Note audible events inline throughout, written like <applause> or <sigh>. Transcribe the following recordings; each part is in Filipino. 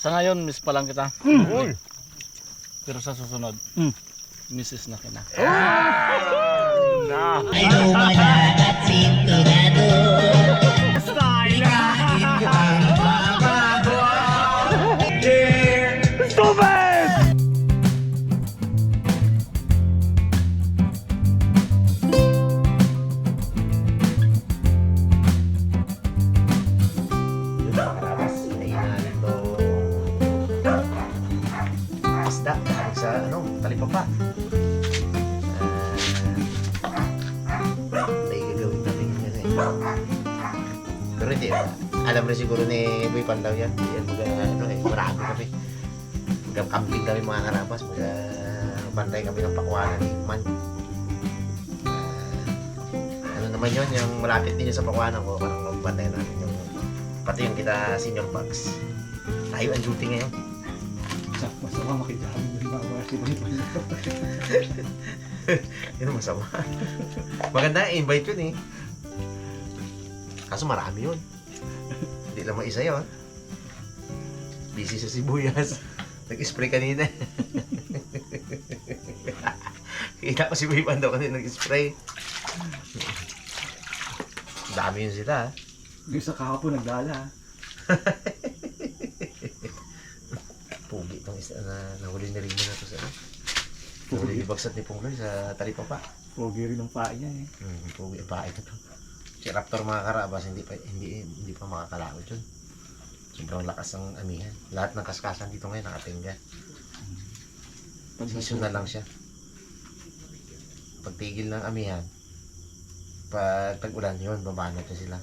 Sa ngayon, miss pa lang kita. Uy. Pero sa susunod, Hmm. misses na kita. Lumala at sintonado Style Alam rin siguro ni Boy Pandaw yan. Yan mag ano eh, marami kami. Mag-camping kami mga karabas. Mag bantay kami ng pakuwanan ni Man. Ah, ano naman yun, yung malapit din yun sa pakuwanan ko. Parang bantay namin yung pati yung kita senior bugs. Tayo ang duty ngayon. Masama makidami ng mga sinipin. Yun ang masama. Maganda, invite yun eh. Kaso marami yun. Hindi lang isa yun. Busy sa sibuyas. <laughs> Nag-spray kanina. <laughs> Kita ko si Boy Pando kanina nag-spray. Dami yun sila. ah. Yung sa kahapon nagdala. <laughs> Pugi itong isa na nahuli na rin na to sa ano. Nahuli ni Bagsat ni Pungloy sa talipapa. Pogi rin ang paa niya eh. Hmm, pugi pa ito to. Si Raptor mga karabas, hindi pa hindi hindi pa makakalakot yun. Sobrang lakas ng amihan. Lahat ng kaskasan dito ngayon nakatingga. Season na lang siya. Pagtigil ng amihan, pag tag-ulan yun, babanat na sila.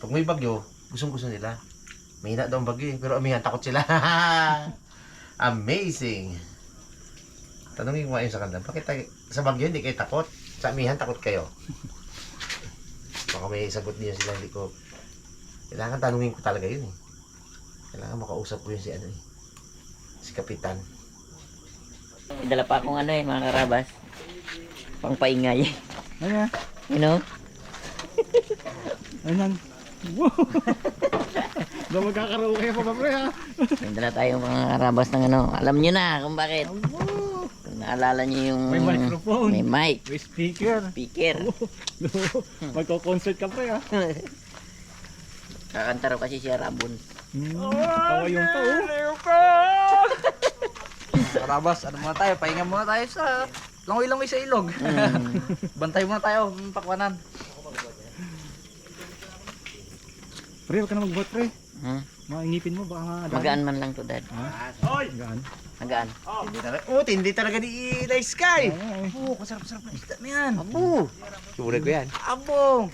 Pag may bagyo, gustong gusto nila. Mahina daw ang bagyo eh, pero amihan takot sila. <laughs> Amazing! Tanungin ko nga yun sa kanila, bakit tayo, sa bagyo hindi kayo takot? Sa amihan takot kayo? Baka may sagot niya sila, hindi ko... Kailangan tanungin ko talaga yun eh. Kailangan makausap ko yun si ano eh. Si Kapitan. Dala pa akong ano eh, mga karabas. Pangpaingay. Ano? You know? Ano? Wow! <laughs> Ba magkakaroon kayo pa ba pre ha? May dala tayong mga karabas ng ano. Alam nyo na kung bakit. Kung naalala nyo yung... May microphone. May mic. May speaker. Speaker. Magko-concert ka pre ha? Kakanta raw kasi si Rabon. Hmm. Tawa yung pa oh. Karabas, ano muna tayo? Pahinga muna tayo sa langoy-langoy sa ilog. Mm. <laughs> Bantay muna tayo ng pakwanan. Pre, huwag ka na mag-vote pre. Hmm? Maingipin mo baka nga. Magaan man lang to, Dad. Magaan. Magaan. Hindi talaga, oh, hindi talaga ni Eli Sky! Oo, kasarap-sarap na isda na yan. Abo! Sumunod ko yan. Abong! <laughs>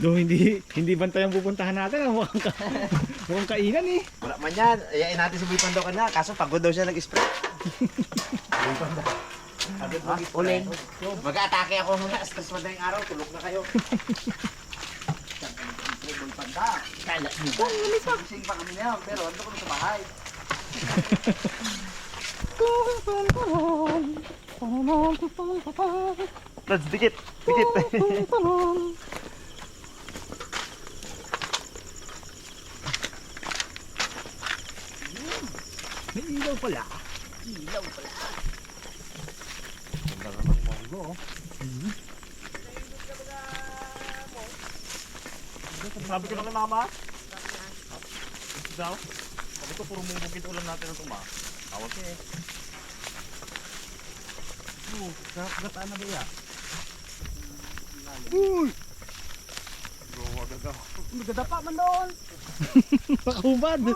Do hindi hindi bantay ang pupuntahan natin. ah. Mukhang, ka, <laughs> mukhang kainan eh. Wala man yan. Ayain natin si Boy Pando ka na. Kaso pagod daw siya nag-spray. <laughs> Boy Pando. Pagod mag-spray. Mag-atake ako muna. Stress madaling araw. Tulog na kayo. Boy Panda. Kala nyo. Gising pa kami na yan. Pero ando kami sa bahay. Let's dikit. Dikit. <laughs> May ilaw pala. Sabi ko na kay mama. Daw. Sabi ko puro mubukit ulan natin ng tuma. Awas eh. Oh, gataan na ba ya? Gawa gaga. Magdadapa man doon. <laughs> Pakubad. <laughs>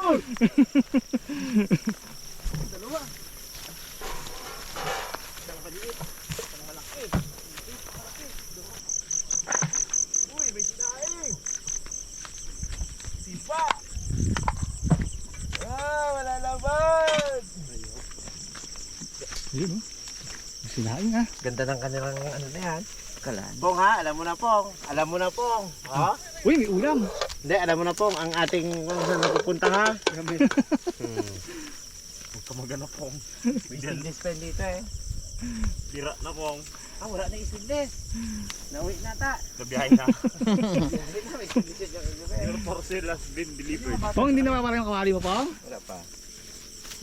Sipa. Ah, wala laban. Ayun oh. Sinaing ah. Ganda ng kanilang ano na yan. Kalan. Pong ha, alam mo na pong. Alam mo na pong. Ha? Uy, may ulam. Hindi, alam mo na pong. Ang ating kung saan napupunta ha. Grabe. Hmm. Huwag ka magana pong. Business pa dito eh. Tira na pong. Ah, wala na isigdes. Nauwi na ta. Nabiyahe na. Your parcel has been delivered. Pong, hindi na parang kawali mo, Pong? Wala pa.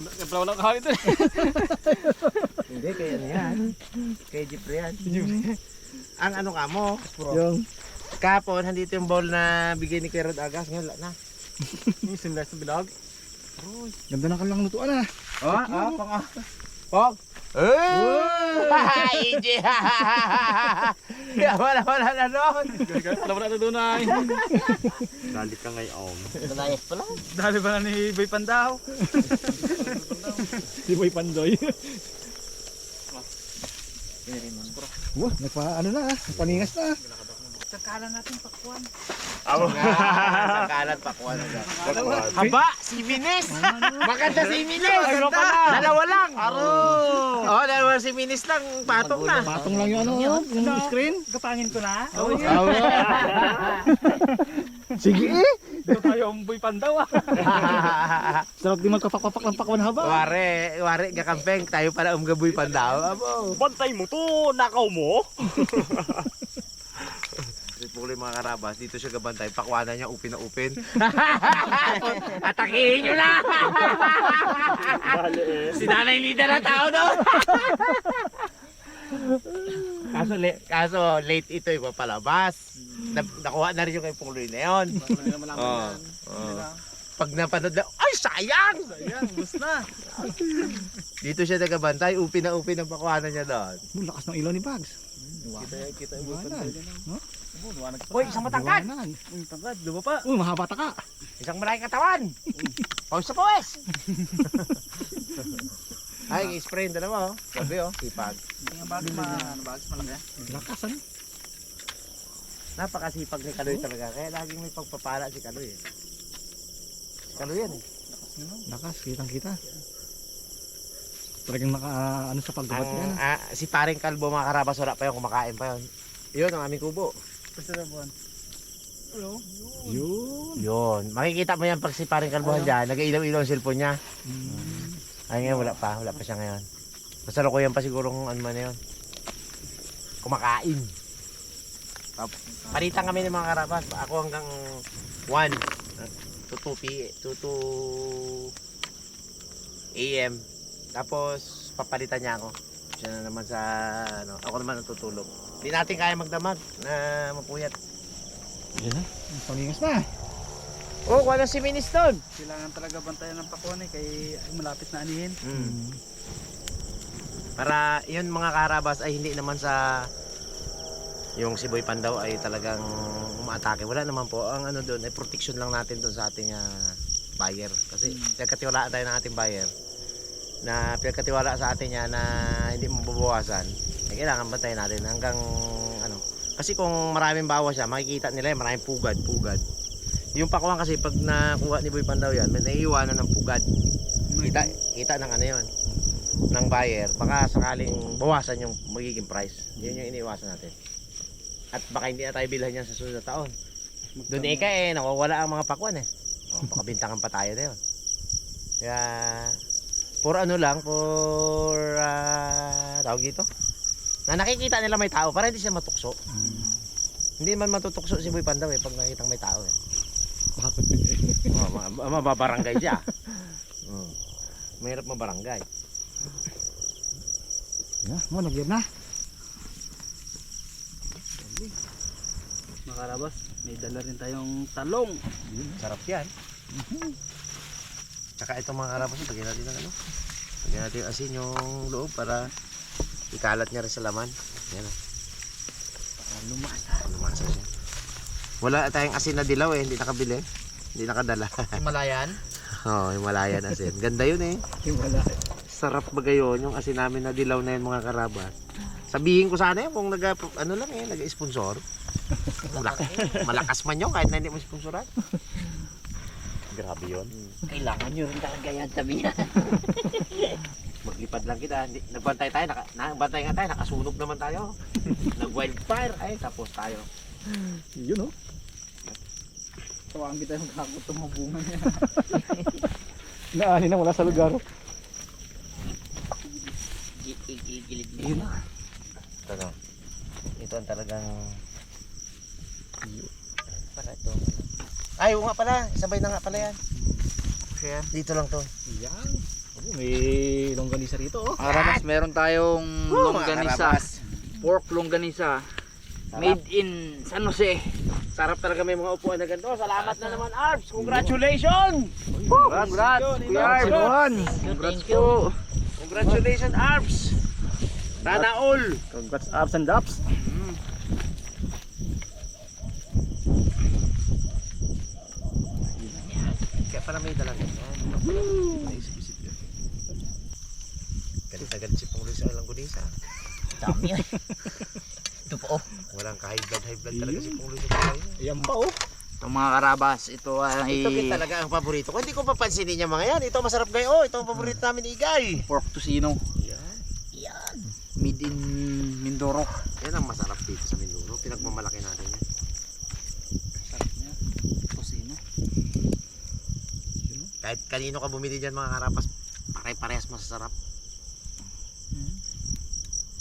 Nagplaw lang kami ito. Hindi, kaya ano yan. Kay Jeffrey yan. Ang ano ka mo, Yung, kapon, handito yung bowl na bigay ni Kuya Rod Agas. Ngayon, wala na. Yung simlas na bilog. ganda na kanilang lutuan ah. Oh, ah, pang ah. Pog. Eh! <laughs> EJ! Wala, wala na doon. Alam mo na ito doon ay. Dalit ka ngayon. Balayas pa lang. Dali ba na ni Boy Pandaw? Si Boy Pandoy. Wah, nagpa, ano na ah, paningas na ah. Sangkalan natin pakuan. Awo. Sa kalat pa kuha na dyan. Haba, si Minis. Maganda si Minis. Maganda. Dalawa lang. Aro. Oh, dalawa si Minis lang. Patong na. Patong lang yung ano, oh, yung screen. Gapangin ko na. Oh, Sige eh. Dito tayo ang Boy Pandaw ah. <laughs> Sarap di magkapak-papak ng pakwan haba. Ware, ware, gakampeng. Tayo pala umgaboy pandaw. Abo. Bantay mo to. Nakaw mo. <laughs> Si Puli mga karabas, dito siya gabantay. Pakwanan niya, upin na upin. <laughs> Atakihin nyo na! si Nanay Lida na tao doon. kaso, le- kaso late ito yung papalabas. Na, nakuha na rin yung kay Puloy na yun. Oo. Oo. Pag napanood na, ay sayang! Ayan, bus na. Dito siya nagabantay, upin na upin ang pakwanan niya doon. Oh, lakas ng ilaw ni Bags. Kita, kita yung. Uy, isang matangkad! Ang tangkad, lupa pa. Uy, mahaba taka. Isang malaking katawan! Pawis sa pawis! <laughs> Ay, i-spray yung dalawa oh. Sabi oh, ipag. Yung bags ma, ano bags malaki. Lakas ano. Napakasipag ni Kaloy talaga. Kaya laging may pagpapala si Kaloy eh. Si Kaloy yan eh. Lakas, kitang kita. Talagang naka, ano sa paggabat Ang, yan. ah, si paring kalbo mga karabas, wala pa yun, kumakain pa yun. Yun ang aming kubo. Basta na buwan. Yun. Yun. Makikita mo yan pag si paring kalbohan dyan, nag-ilaw-ilaw ang cellphone niya. Ay ngayon, wala pa. Wala pa siya ngayon. Masalukuyan pa siguro kung ano man yun. Kumakain. Palitan kami ng mga karabas. Ako hanggang 1 to 2 p. to 2 a.m. Tapos papalitan niya ako. Siya na naman sa ano, ako naman natutulog. Hindi natin kaya magdamag na mapuyat. Yan na. Ang Paningas na. Oh, wala si Ministon. Kailangan talaga bantayan ng pakuan eh, kay malapit na anihin. Mm. Para yun mga karabas ay hindi naman sa yung si Boy Pandaw ay talagang umaatake. Wala naman po. Ang ano doon ay protection lang natin doon sa ating ah, buyer. Kasi pinagkatiwalaan tayo ng ating buyer na pinagkatiwala sa atin niya na hindi mababawasan. Eh, kailangan bantayan natin hanggang ano. Kasi kung maraming bawas siya, makikita nila yung maraming pugad, pugad. Yung pakuan kasi pag nakuha ni Boy Pandaw yan, may naiiwanan ng pugad. Kita, kita ng ano yon ng buyer, baka sakaling bawasan yung magiging price. Yun yung iniiwasan natin. At baka hindi na tayo bilhan yan sa susunod na taon. Doon ika eh, nawawala ang mga pakwan eh. O, baka bintangan pa tayo na yun. Kaya, for ano lang, for, ah, tawag dito, na nakikita nila may tao para hindi siya matukso. Hindi man matutukso si Boy Pandaw eh, pag nakitang may tao eh. Bakit? <laughs> Oh, ma- ma- mababarangay siya. Hmm. Mahirap mabarangay. Yan, mo, nagyan na. Mga karabas, may dala rin tayong talong. Sarap yan. Tsaka itong mga karabas, lagyan natin ng ano. Lagyan natin yung asin yung loob para ikalat niya rin sa laman. Yan. Lumasa. Lumasa siya. Wala tayong asin na dilaw eh, hindi nakabili. Hindi nakadala. <laughs> Himalayan. Oo, oh, Himalayan asin. Ganda yun eh. Wala. Sarap ba gayon yung asin namin na dilaw na yun mga karabas. Sabihin ko sana yun kung nag, ano lang eh, nag-sponsor. Malak- malakas man yun kahit na hindi mo sponsoran. Grabe yun. Kailangan nyo rin talaga yan sabi niya. <laughs> Maglipad lang kita. Hindi- Nagbantay tayo, naka, nagbantay nga tayo, nakasunog naman tayo. <laughs> Nag-wildfire, ay tapos tayo. Yun oh. Tawagin kita yung kakot ng mga bunga niya. <laughs> Naani na wala sa lugar. Gilid Yun na. Ito na. Ito ang talagang... Para ito. Ay, oo nga pala. Sabay na nga pala yan. Ayan. Dito lang to. Yan. Oh, may longganisa rito oh. Mga karabas, meron tayong Oh, mga longganisa. karabas. Pork longganisa. Made in San Jose. Sarap talaga may mga upuan na ganito. Salamat na naman, Arps. Congratulations! Congrats, Kuya Arb. Thank you. Congratulations, Arps! Sana all! Congrats ups and ups. Kaya pala may dalang ganyan. Naisip-isip yun. Galit na galit si Pong Luis sa Langgunisa. Dami yan. <laughs> Ito po oh. Walang ka-high blood, high blood talaga si Pong Luis sa buhay. Ayan pa oh. Ito mga karabas, ito ay Ito talaga ang paborito ko. Hindi ko papansinin niya mga yan. Ito masarap gayo. Oh, ito ang paborito namin ni Igay. pork tocino. Yan. Made in Mindoro. Yan ang masarap dito sa Mindoro. Pinagmamalaki natin yan. Sarap niya. Tocino. Kahit kanino ka bumili dyan mga karapas, pare-parehas masasarap.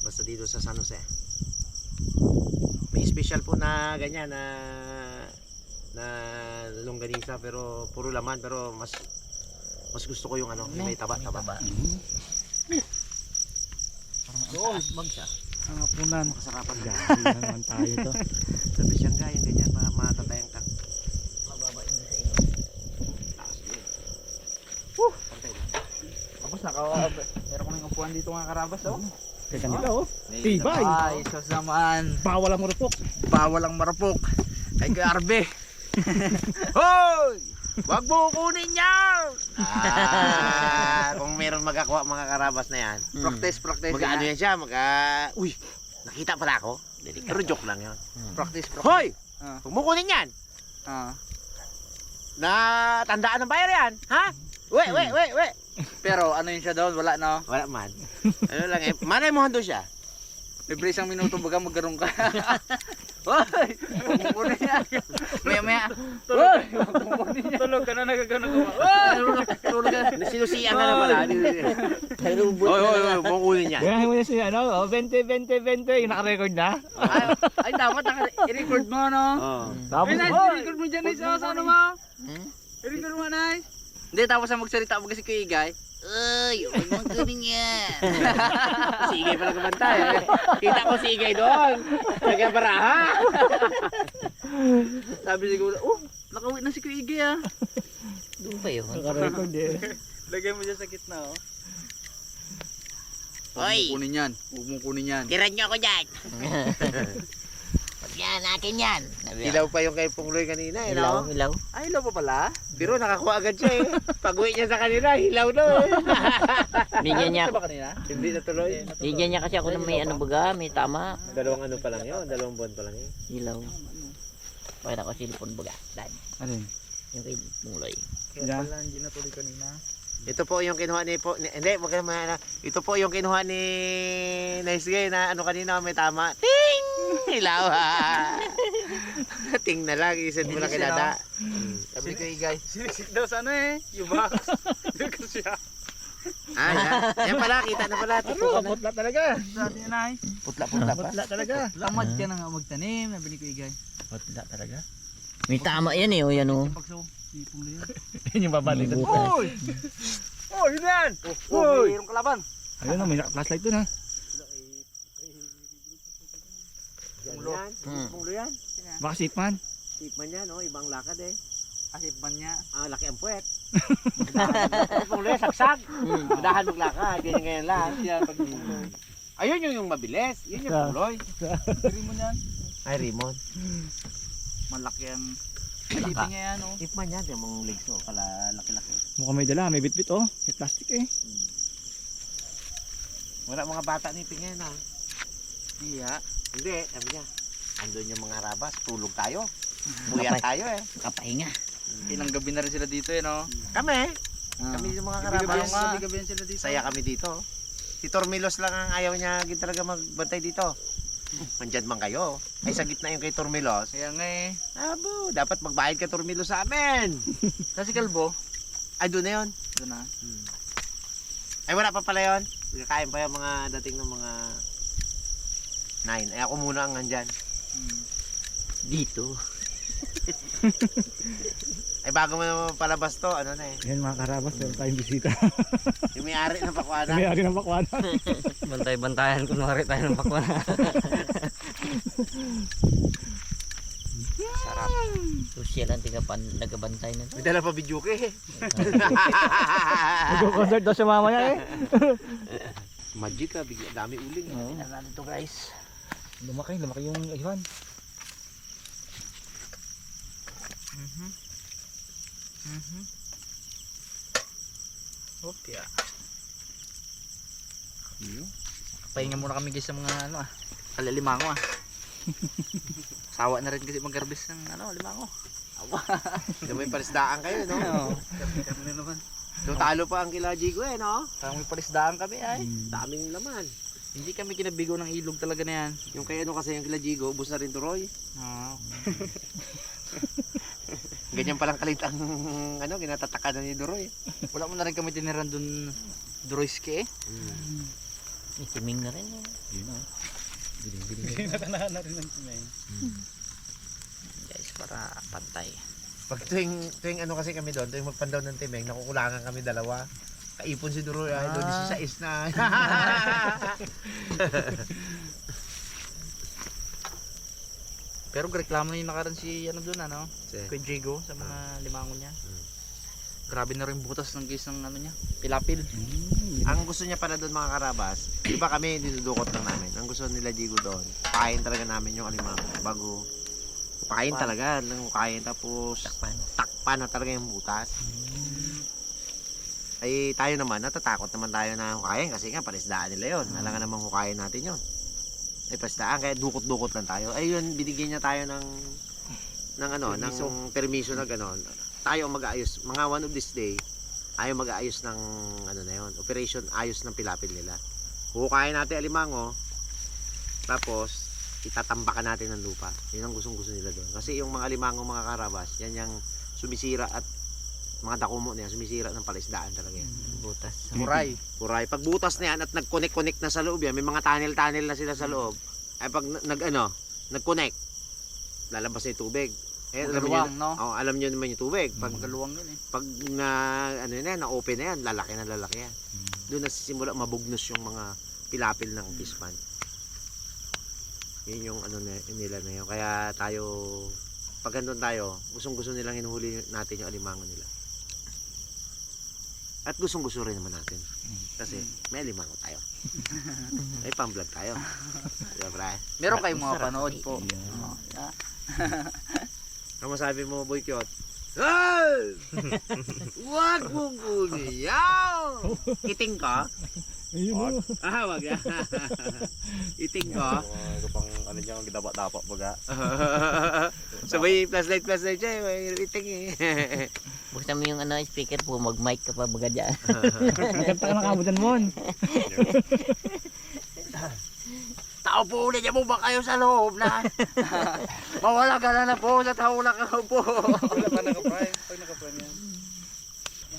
Basta dito sa San Jose. May special po na ganyan na na longganisa pero puro laman pero mas mas gusto ko yung ano, yung may taba-taba. Taba. Parang ang taas bag siya. Ang hapunan. Masarapan na naman tayo to. <laughs> Sabi siyang yung ganyan, ma matatayang ka. Mababa yun sa inyo. Taas yun. Pantay lang. Tapos naka meron kaming upuan dito mga karabas oh. Teka nila oh. Tibay. Ay, sos naman. Bawal ang marupok. Bawal ang marupok. Kay Kuya Arbe. <laughs> Hoy! Wag mo kunin yan! Ah, <laughs> kung meron magakuha mga karabas na yan, Practice, practice. mag-ano yan siya, mag Uy! Nakita pala ako. Hindi, Pero joke lang yun. Practice, practice. Hoy! Ah. Huwag mo kunin yan! Ah. Na tandaan ng bayar yan! Ha? We, we, we, we! Pero ano yun siya doon? Wala no? Wala man. <laughs> Ano lang eh. Manay mo hando siya. Libre isang minuto baga magkaroon ka. <laughs> Hoy! Kunin yan. Maya maya. Hoy! Kunin yan. Tulog ka na nagagano ka? Hoy! Tulog ka. Sinusiyan ka na pala. Hoy, hoy, hoy. Kunin yan. Gayahin mo na siya ano. Oh, 20, 20, 20. Yung naka-record na. Ay, ay dapat i-record mo no? Oh. Tapos, Ay, nice. I-record mo dyan, nice. Sa ano mo? Hmm? I-record mo, nice. Hindi, tapos ang magsalita mo kasi kay Igay. Uy, huwag mong kunin yan. <laughs> Si Igay pala kumanta eh. Kita ko si Igay doon. Nagkabaraha. Sabi siguro, oh, nakawit na si Kuya Igay ah. Doon pa yun. naka-record eh. <laughs> Lagay mo dyan sa gitna, oh. Huwag Hoy. mong kunin yan. Huwag mong kunin yan. Tiran niyo ako dyan. <laughs> Yan, akin yan. Sabi Ilaw pa yung kay Pungloy kanina eh. Ilaw, No? ilaw. Ay, ilaw pa pala? Pero nakakuha agad siya eh. Pag-uwi niya sa kanila, hilaw na eh. <laughs> Bigyan niya, Ano ba kanina? Hindi natuloy. bigyan niya kasi ako ng may ano baga, may tama. Dalawang ano pa lang yun. Dalawang buwan pa lang yun. Ilaw. Pakita ko cellphone baga. Dad, Alin? yung kay Bungloy. Kaya pala, hindi natuloy kanina. Ito po yung kinuha ni po, ni, hindi, wag ano. ito po yung kinuha ni Nice Guy na ano kanina may tama. Ting! Hilaw ha. <laughs> Ting na lang, isend mo lang kay Dada. Sabi ko Igay. Sinisik daw sa ano eh. Yung box. <laughs> Doon siya. Ah, yan. Yan pala, kita na pala. Turo. Putla talaga. Sabi niya na Putla, putla pa. Putla talaga. Tamad ka na nga magtanim. Sabi ni Kuya Igay. Putla talaga. May tama yan eh, o yan o. Pagso. Sipong na yan. <laughs> Yun yung babalik. Hoy! Oh, yun yan! Oh, Hoy! mayroong kalaban. Ayun o, may naka-flashlight dun ha. Yan, yan. Hmm. Punglo yan. Baka sipman. Tipman yan, oh. Ibang lakad eh. Asip man niya. Ah, laki ang puwet. <laughs> Punglo yan, sagsag. Madahan maglakad. Ganyan ganyan lang. Yan, Ayun yung, yung mabilis. Yun yung. Diri mo yan. Ay, Raymond. Malaki ang Silipin niya yan, oh. Tipman yan. Yung mga legs, oh. Kala laki-laki. Mukhang may dala, may bitbit oh. May plastic eh. Wala mga bata ni Pingin, ha? Iya. Hindi, sabi niya. Andun yung mga rabas, tulog tayo. Buya tayo eh. Kapahinga. Ilang gabi na rin sila dito, eh, no? Kami, Ah. kami yung mga karabas. gabi-gabi sila dito. Saya kami dito. Si Tormilos lang ang ayaw niya talaga magbantay dito. Mandyan man kayo. Ay sa gitna yung kay Tormilos. Kaya nga eh. Abo, dapat magbayad ka Tormilos sa amin. Sa si Kalbo. Ay doon na yun. Doon na. Ay wala pa pala yun. Kakain pa yung mga dating ng mga 9. Eh ako muna ang nandyan. Dito. <laughs> Ay bago mo naman palabas to, ano na eh. Yan mga karabas, meron tayong bisita. <laughs> Yung may-ari ng pakwana. May ari ng bakwana. <laughs> Bantay-bantayan kunwari tayo ng pakwan. <laughs> Sarap. Social ang tigapan, nagabantay na. May dala pa video ka eh. Mag-concert daw siya mamaya eh. Magic ka, bigla dami uling. eh. Tingnan natin to guys. Lumaki, lumaki yung iwan. Okay. Pahinga muna kami guys sa mga ano ah. Kalalimango ah. <laughs> Sawa na rin kasi mag-harvest ng ano, limango. Hindi may parisdaan kayo, no? Oo. Kami na naman. So talo pa ang kila Jigo eh, no? Parang may palisdaan kami ay. Daming laman. Hindi kami kinabigo ng ilog talaga na yan. Yung kay ano kasi yung kila Jigo, ubus na rin to Roy. Oo. <laughs> Ganyan palang kalit ang <laughs> ano, ginatatakan na ni Duroy. Wala mo na rin kami tiniran dun Droiske eh. May timing na rin. eh. Natanahan na rin ng tumay. Guys, para pantay. Pag tuwing, tuwing ano kasi kami doon, tuwing magpandaw ng timeng, nakukulangan kami dalawa. Kaipon si Duroy, ay doon Ah. si Sais na. <laughs> Pero reklamo na yung nakaraan si ano dun ano, Si- Diego sa mga limango niya. Mm. Grabe na rin butas ng guys ng ano niya, pilapil. ang gusto niya pala doon mga karabas, di ba kami dinudukot lang namin. Ang gusto nila Jigo doon, kain talaga namin yung alimango bago kain talaga, lang kain tapos Takpan. takpan na talaga yung butas. Ay tayo naman, natatakot naman tayo na hukayin kasi nga parisdaan nila yon. Alangan namang hukayin natin yon. Ay parisdaan, kaya dukot-dukot lang tayo. Ay yun, binigyan niya tayo ng ng ano, Permiso. ng permiso na gano'n. Tayo ang mag-aayos. Mga one of this day, tayo mag-aayos ng ano na yon, operation ayos ng pilapil nila. Hukayin natin alimango, tapos itatambakan natin ng lupa. Yun ang gustong gusto nila doon. Kasi yung mga alimango mga karabas, yan yung sumisira at mga dakumo niya, sumisira ng palaisdaan talaga yan. Butas. Muray. Kuray, pag butas na yan at nag-connect-connect na sa loob yan, may mga tunnel-tunnel na sila sa loob. Ay pag na- nag ano, nag-connect, lalabas na yung tubig. Eh, alam niyo, no? oh, alam niyo naman yung tubig. Pag Magaluwang yun eh. pag na ano na yan, na-open na yan, lalaki na lalaki yan. Doon nasisimula mabugnos yung mga pilapil ng pispan. Yun yung ano na, nila na yun. Kaya tayo, pag andun tayo, gustong gusto nilang hinuhuli natin yung alimango nila. At gustong gusto rin naman natin. Kasi may alimango tayo. <laughs> may pang-vlog tayo. Diba? Meron kayong mga panood po. Yeah. <laughs> Ano masabi mo, Boy Kyot? Ay! <laughs> Huwag mong buliyaw! Iting ka? Ayun o. Ah, wag na. <laughs> Iting ka? Ito pang ano dyan, gidapa-dapa baga. <laughs> Sabay flashlight flashlight siya, eh, may iting eh. Buksan mo yung ano, speaker po, mag-mic ka pa baga dyan. Nagkanta ka ng kabutan mo. Tao po ulit mo ba kayo sa loob na? <laughs> Mawala ka na na po sa tao na ka po. Wala pa naka-prime. Pag naka-prime yan.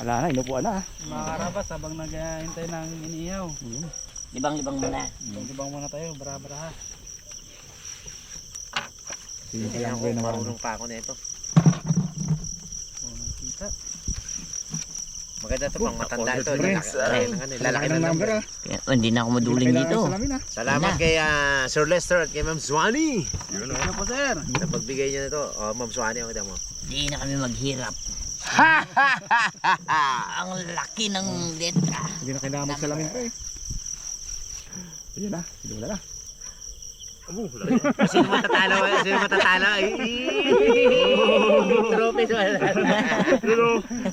Wala na, inupuan na. Mga karabas habang naghihintay ng iniihaw. Libang-libang mo na. Ibang muna tayo, bara-bara. Sige, Hindi kaya ako, ko yun naman. marunong pa ako nito. Oh, nakita. Maganda to pang matanda ito. Prince, ng ano, lalaki ng number. ah. Kaya, oh, hindi na ako maduling Kailangan dito. ah. Salamat kay ah, Sir Lester at kay Ma'am Swanee. Yun o. Ano po sir? Sa pagbigay niya nito. Oh, Ma'am Swanee, ang kita mo. Hindi na kami maghirap. Ang laki ng letra. Hindi na kailangan magsalamin pa eh. Ayun na, hindi wala na. Sino matatalo? Sino matatalo? Trophy sa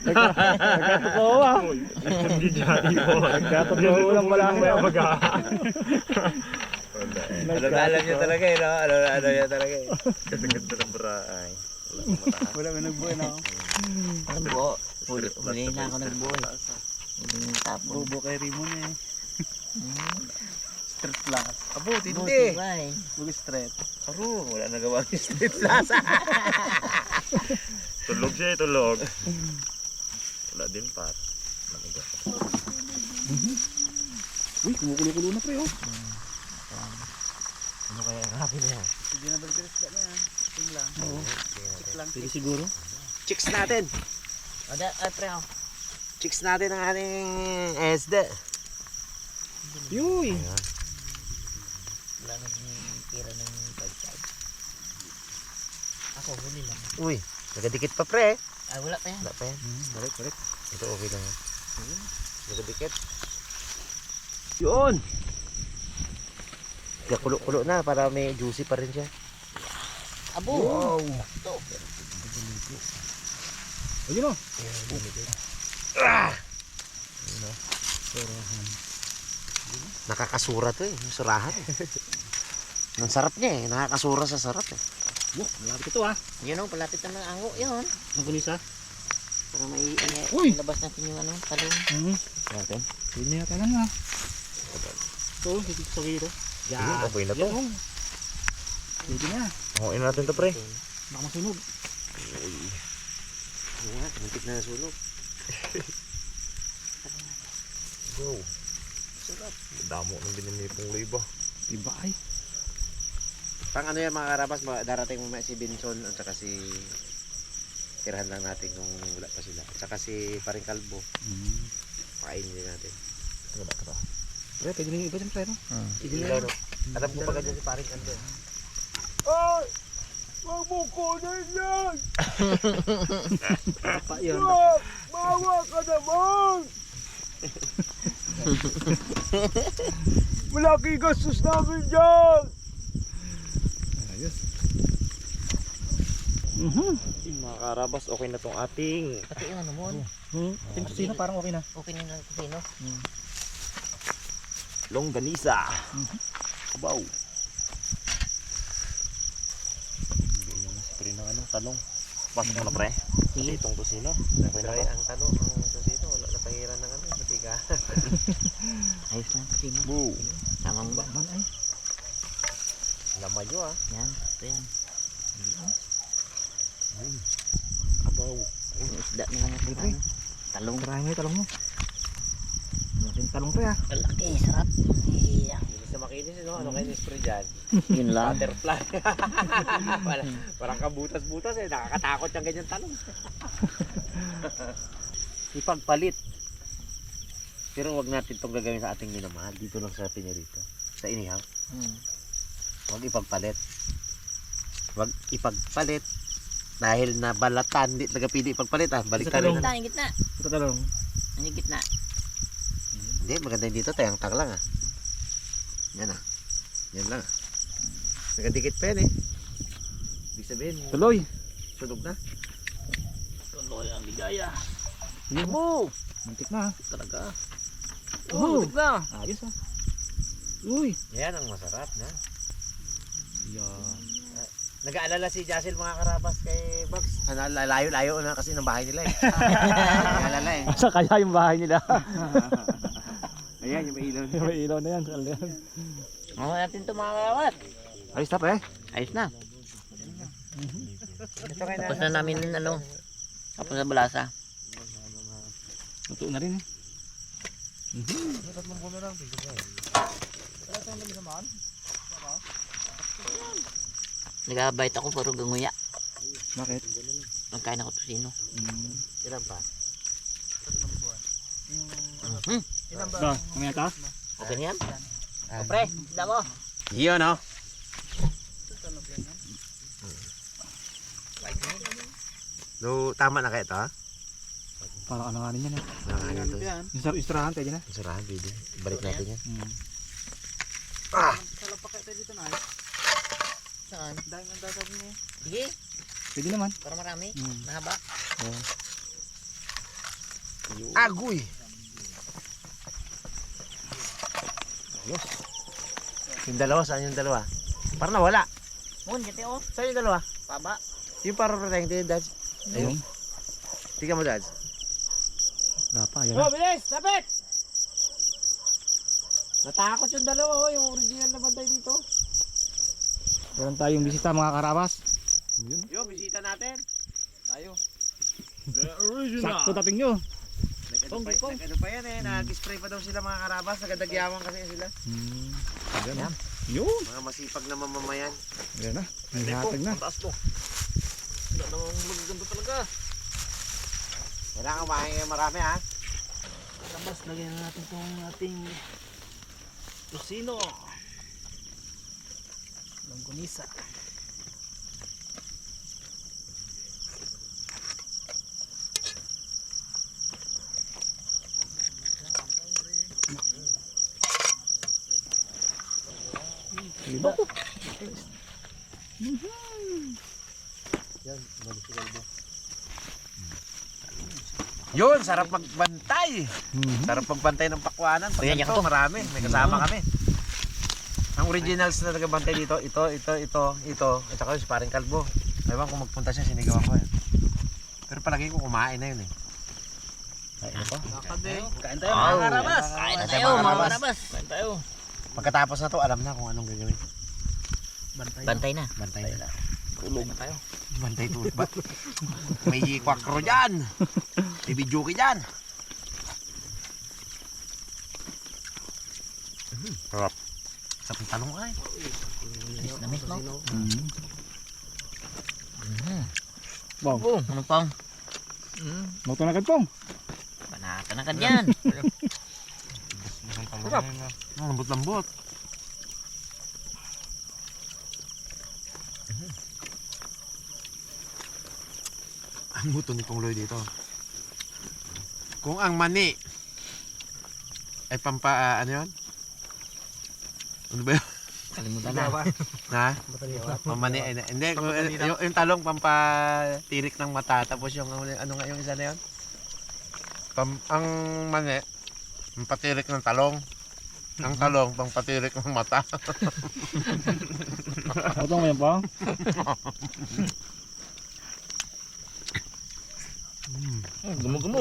Nagkatotoo ah. Nagkatotoo lang pala ako. Ano ba alam niya talaga eh, no? Ano, ano niya talaga eh. Ganda ng bra. Ay. Wala may nagbuhay na ako. Nagbuo. Huli, huli na ako nagbuo eh. Huli yung tapo. Bubo kay Rimon eh. Street class. Abo, tindi. eh. Bugo street. Aro, wala nagawa yung street plaza. <laughs> Tulog siya, eh, tulog. <laughs> Wala din pat. Uy, kumukulo-kulo na pre oh. Ano kaya ang happy na yan? Hindi na balik isda na yan. Ting lang. Oo. Tik lang. Pwede siguro. Chicks natin! O, da, ay, pre, oh. Chicks natin ang ating SD. Yuy! Wala Ako, huli lang. Uy, nagadikit pa pre. Ay, wala pa yan. Wala pa yan. Balik, balik. Ito okay lang yan. Nagadikit. Yun! Kaya kulo-kulo na para may juicy pa rin siya. Abo! Wow! Ayun o. Ah! Nakakasura to eh. Surahan eh. Ang sarap niya eh. Nakakasura sa sarap eh. Wow, malapit ito ah. Yun o, palapit na ng ango. Yun. Ang kulis ah. Para may, may Uy! labas natin yung ano, talong. Hmm. Natin. Pwede na yata lang ah. Ito, dito sa gilid. Yan. Okay na to. Yan oh. Pwede na. Okay natin to pre. Baka masunog. Oo nga, tumuntik na nasunog. Go. Sarap. Damo ng binimipong liba. Diba ay? Pang ano yan mga karabas, darating mo si Binson at saka si tirahan lang natin kung wala pa sila. At saka si Paring Kalbo, Hmm. pakainin din natin. Wala ka Pre, pwede na yung iba dyan pre no? Hmm. Ilaw, no? Alam ko pa ganyan si Paring Kalbo. Pa yan. Malaki <laughs> gastos namin dyan! Ayos. Mhm. Mga karabas, okay na tong ating Pati yung ano mo, Hmm. Ating kusina parang okay na. okay na lang kusino. longganisa. Abaw. Bigyan mo na si pre ng ano, talong. Pasok <laughs> mo na pre. Sige. Itong tusino. Okay na ang tanong, ang tusino, wala na pangiran ng ano, matiga. Ayos na kusino. Boo. Tama mo ba? Man ay. Laman nyo ah. Yan. Ito yan. Abaw. Yung isda na lang natin. Ano? Talong. Tarahin mo yung talong mo. Malaking talong pre ah. Malaki, sarap. Iya. Hindi sa makinis, no? Ano kayo ni-spray dyan? <laughs> Yun lang. Butterfly. <laughs> parang, parang kabutas-butas eh. Nakakatakot yung ganyan tanong. <laughs> Ipagpalit. Pero wag natin itong gagawin sa ating minamahal. Dito lang sa pinirito. Sa inihaw. Hmm. Huwag ipagpalit. Huwag ipagpalit. Dahil na balatan, hindi talaga pwede ipagpalit ah. Balik tayo na. Gitna, yung gitna. Ito talong. Yung gitna. Hindi, maganda yung dito. Tayang-tang lang ah. Yan ah. Yan lang ah. Nagadikit pa yan eh. Ibig sabihin, Tuloy. sunog na. Tuloy ang ligaya. Yun mo. Muntik na ah. Talaga. Oh, muntik na. Ayos ah. Uy. Yan ang masarap na. Yan. Nag-aalala si Jasil mga karabas kay Bugs. Ano, layo-layo na kasi ng bahay nila eh. <laughs> Nag-aalala eh. Sa kaya yung bahay nila. <laughs> Ayan, yung may ilaw niya. May ilaw na yan. Kala yan. Mga natin ito mga kalawat. Ayos na pre. Ayos na. Ito kayo Tapos na namin ano. Tapos na balasa. Luto na rin eh. Nagabait ako puro ganguya. Bakit? Nagkain ako tusino. Hmm. Ilan pa? Hmm. Da, mamaya ta? Okay na yan? O pre, isda mo. Yun oh. No, tama na kayo ito ha? Parang ano nga rin yan eh. Nakakain ito. Yan. Yung sar- istirahan tayo dyan eh. Ang sarahan, pwede. Balik natin yan. Hmm. Salapak kayo tayo dito na. Saan? Dahil ang dadami niya. Sige, Pwede naman. para marami. Hmm. Mahaba. Agoy! Ayos. Yung dalawa, saan yung dalawa? Parang nawala. Mun, kiti oh. Saan yung dalawa? Paba. Yung parang protect yung dads. Ayun. Tingnan mo dads. Wala pa, yan. Oh, bilis! Lapit! Natakot yung dalawa oh, yung original na bantay dito. Meron tayong bisita mga karabas. Yun. Yo, bisita natin. Tayo. Sakto dating nyo. Nag-ano pa, pa yan eh, nag-spray pa daw sila mga karabas, nagadagyawan kasi sila. Hmm. Yan. Yun. Mga masipag na mamamayan. Yan na. May hatag na. Ang taas to. Wala namang magaganda talaga. Kailangan kumain kayo marami ha. Tapos lagyan na natin itong ating Lucino. Longganisa. Diba? Yun, sarap magbantay. Mhm. Sarap magbantay ng pakwanan. Pag Ayan, ito, yan to. marami. May kasama kami. Ang originals na nagbantay dito, ito, ito, ito, ito, at saka yung paring kalbo. Ewan kung magpunta siya, sinigawan ko eh. Pero palagi ko kumain na yun eh. Ay, ano pa? Kain tayo mga karabas. Kain tayo, mga karabas. Kain tayo. Pagkatapos na to, alam na kung anong gagawin. Bantay. Bantay na. Bantay na. Tulog na tayo. Bantay to. Ba? May kwakro dyan. May bidyuki dyan. Mhm, Sarap. Sarap ng talong ay. Miss na miss mo. Mhm. Mhm. Bong. Oh, ano pang? Moto na pong. Panata na ka dyan. <laughs> Sarap. Ang lambot-lambot. Mhm. Ang buto ni Pong Loy dito. Kung ang mani ay pampa, ah, ano yun? Ano ba yun? Kalimutan na. <laughs> Ha? Pamani ay hindi kung, yung, yung talong pampatirik ng mata tapos yung ano ano nga yung isa na yun? Pam, ang mani pampatirik ng talong. Ang talong pampatirik ng mata. <laughs> Moto mo yan pong. Gumo-gumo.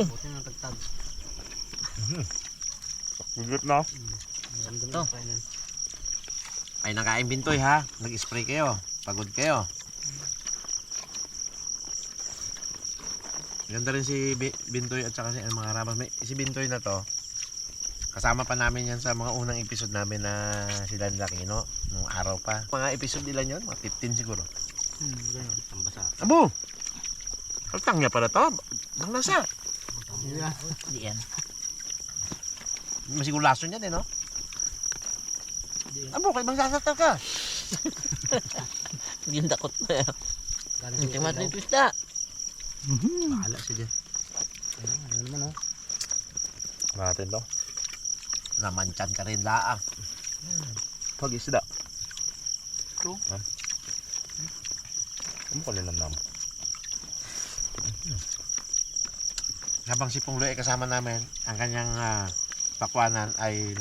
Gugut na. Ito. Ay nakain bintoy ha. Nag-spray kayo. Pagod kayo. Ganda rin si Bi- Bintoy at saka si ano, mga rabas. May, si Bintoy na to. Kasama pa namin yan sa mga unang episode namin na sila nila Kino. Nung araw pa. Mga episode nila yun. Mga 15 siguro. Hmm, ganyan. Ang basa. Abo! Kaltang niya pala to. Bang lasa. Hindi yan. Masigulaso niyan eh no? Abo, kay bang sasaktal ka. <laughs> Yung dakot pa. Hindi mo ito isda. Mhm. Bahala siya dyan. Natin to. Namanchan ka rin laang. Pag isda. Ito? Ano ko linamnam? Habang si Pungloy ay kasama namin, ang kanyang ah, pakwanan ay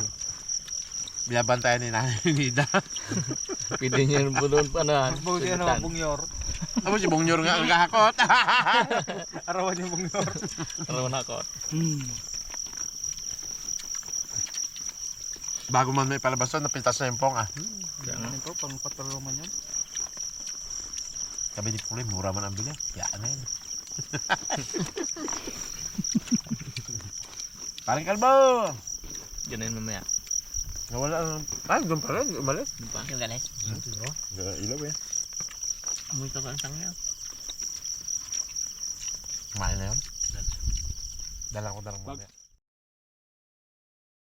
binabantayan ni Nanay Nida. Pwede niya bulon pa na. Buti ano, bungyor. Tapos si Bungnyor nga ang kahakot. <laughs> Arawan yung bungyor. Araw na ako. Hmm. Bago man may palabas to, napintas na yung pong ah. Yan ito, pang patroloman yan. Sabi ni Pungloy, mura man ang <laughs> bili. Yaan na yun. Parang kalbo! Ganun mamaya. Nawala ang... Ay, doon pa rin. Umalis. Ano pa? Yung galis. Ilaw eh. Amoy ka kang tangya. Kumain na yun. Dala ko na lang mamaya.